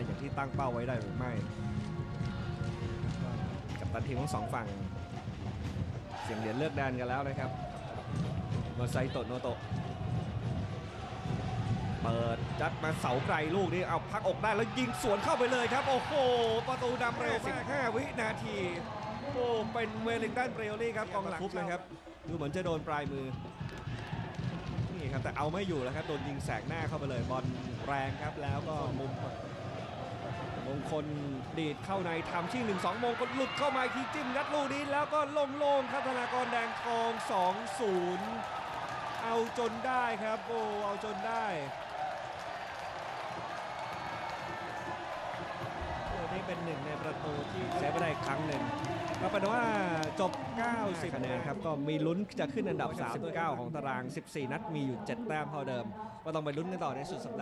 นัยอย่างที่ตั้งเป้าไว้ได้หรือไม่ กับตันทีมทั้งสองฝั่ง เสียงเหรียญเลือกแดนกันแล้วนะครับโนไซโตะโนโตะเปิดจัดมาเสาไกลลูกนี้เอาพักอกได้แล้วยิงสวนเข้าไปเลยครับ โอ้โห ประตูดำเร็ว15 วินาที โอ้เป็นเวลลิงตันเบรลลี่ครับกองหลังนะครับ ดูเหมือนจะโดนปลายมือนี่ครับแต่เอาไม่อยู่แล้วครับโดนยิงแสกหน้าเข้าไปเลยบอลแรงครับแล้วก็มุม มงคลดีดเข้าในทำชิ่งหนึ่งสองมงก็หลุดเข้ามาทีจิ้มยัดลูกนี้แล้วก็ลงโล่งครับธนากรแดงทอง2-0เอาจนได้ครับโอ้เอาจนได้โอ้นี่เป็นหนึ่งในประตูที่เซฟไปได้ครั้งหนึ่งก็เป็นว่าจบ 90คะแนนครับก็มีลุ้นจะขึ้นอันดับ 39 ของตาราง 14 นัดมีอยู่ 7 แต้มเท่าเดิม ก็ต้องไปลุ้นกันต่อในสุดสัปดาห์